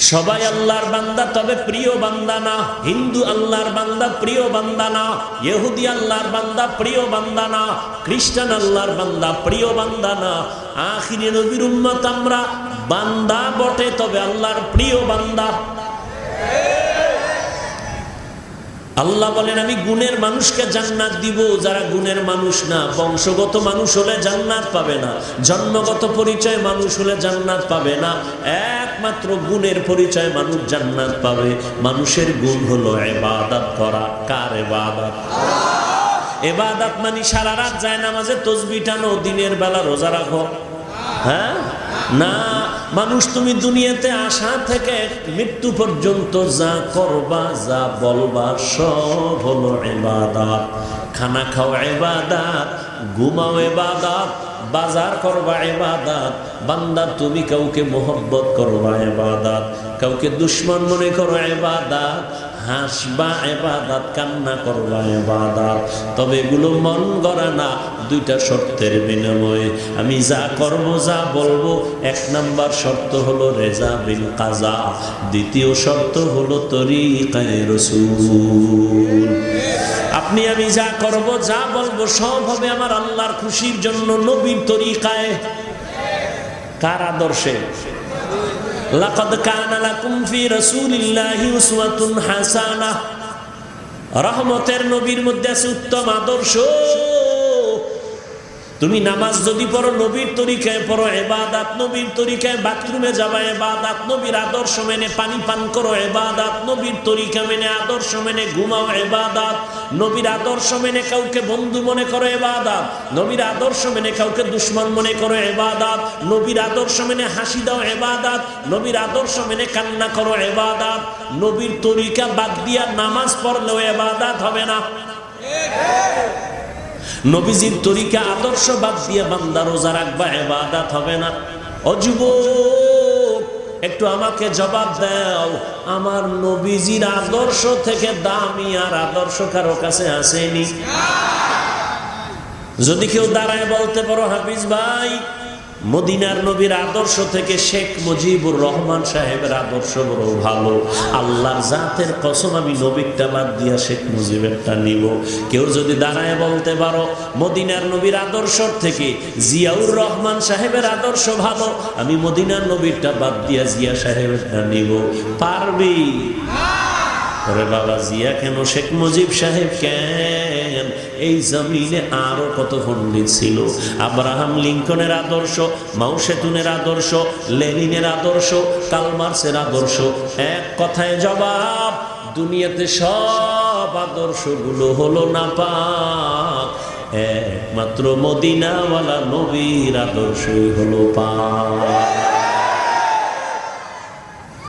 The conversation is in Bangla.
সবাই আল্লাহর বান্দা, তবে প্রিয় বান্দা না। হিন্দু আল্লাহর বান্দা, প্রিয় বান্দা না। ইহুদি আল্লাহর বান্দা, প্রিয় বান্দা না। খ্রিস্টান আল্লাহর বান্দা, প্রিয় বান্দা না। আখিরি নবীর উম্মত আমরা বান্দা বটে, তবে আল্লাহর প্রিয় বান্দা। আল্লাহ বলেন, আমি গুণের মানুষকে জান্নাত দিব, যারা গুণের মানুষ না। বংশগত মানুষ হলে জান্নাত পাবে না, জন্মগত পরিচয় মানুষ হলে জান্নাত পাবে না। একমাত্র গুণের পরিচয় মানুষ জান্নাত পাবে। মানুষের গুণ হলো এবাদাত করা। কার এবাদাত এবাদাত মানে সারা রাত যায় নামাজে তসবি টানো, দিনের বেলা রোজা রাখো। হ্যাঁ? না। মানুষ, তুমি দুনিয়াতে আসা থেকে মৃত্যু পর্যন্ত যা করবা, যা বলবা, সব হলো এবাদাত খানা খাও এবাদাত ঘুমাও এবাদাত বাজার করবা এবাদাত বান্দা, তুমি কাউকে মোহব্বত করবা এবাদাত কাউকে দুশ্মন মনে করো এবাদাত হাসবা, এবাদাত, কান্না করবা, এবাদাত। তবে এগুলো মন গড়া না, দুইটা শর্তের বিনিময়ে। আমি যা করব, যা বলব, এক নাম্বার শর্ত হলো রেজা বিল কাজা। দ্বিতীয় শর্ত হলো তরিকায় রসুল। আপনি, আমি যা করব, যা বলব, সব হবে আমার আল্লাহর খুশির জন্য নবীর তরিকায়। কার আদর্শে? লাকাদ কানা লাকুম ফি রাসূলিল্লাহি উসওয়াতুন হাসানাহ রহমতের নবীর মধ্যে আছে উত্তম আদর্শ। তুমি নামাজ যদি পড়ো, নবীর তরিকায় পড়ো, এবাদাত নবীর তরিকায় বাথরুমে যাবা, এবাদাত নবীর আদর্শ মেনে পানি পান করো, এবাদাত নবীর তরিকা মেনে আদর্শ মেনে ঘুমাও, এবাদাত নবীর আদর্শ মেনে কাউকে বন্ধু মনে করো, এবাদাত নবীর আদর্শ মেনে কাউকে দুশ্মন মনে করো, এবাদাত নবীর আদর্শ মেনে হাসি দাও, এবাদাত নবীর আদর্শ মেনে কান্না করো, এবাদাত নবীর তরিকা বাদ দিয়া নামাজ পড়লেও এবাদাত হবে না। নবীজির তরিকা আদর্শ বাদ দিয়ে বান্দা রোজা রাখবা এবাদাত হবে না। অযুব একটু আমাকে জবাব দাও। আমার নবীজির আদর্শ থেকে দামি আর আদর্শ কারও কাছে আসেনি। যদি কেউ দাঁড়ায় বলতে পারো, হাফিজ ভাই মদিনার নবীর আদর্শ থেকে শেখ মুজিবুর রহমান সাহেবের আদর্শ বড় ভালো। আল্লাহর জাতের কসম আমি নবীরটা বাদ দিয়া শেখ মুজিবেরটা নিব। কেউ যদি দাঁড়ায় বলতে পারো মদিনার নবীর আদর্শ থেকে জিয়াউর রহমান সাহেবের আদর্শ ভালো আমি মদিনার নবীরটা বাদ দিয়া জিয়া সাহেবেরটা নিব। পারবি? ওরে বাবা জিয়া কেন? শেখ মুজিব সাহেব কেন? এই জমিনে আরও কত পণ্ডিত ছিল? আব্রাহাম লিঙ্কনের আদর্শ মাউসেতুনের আদর্শ, লেনিনের আদর্শ, কালমার্সের আদর্শ। এক কথায় জবাব, দুনিয়াতে সব আদর্শগুলো হলো না পাক একমাত্র মদিনাওয়ালা নবীর আদর্শই হলো পাক।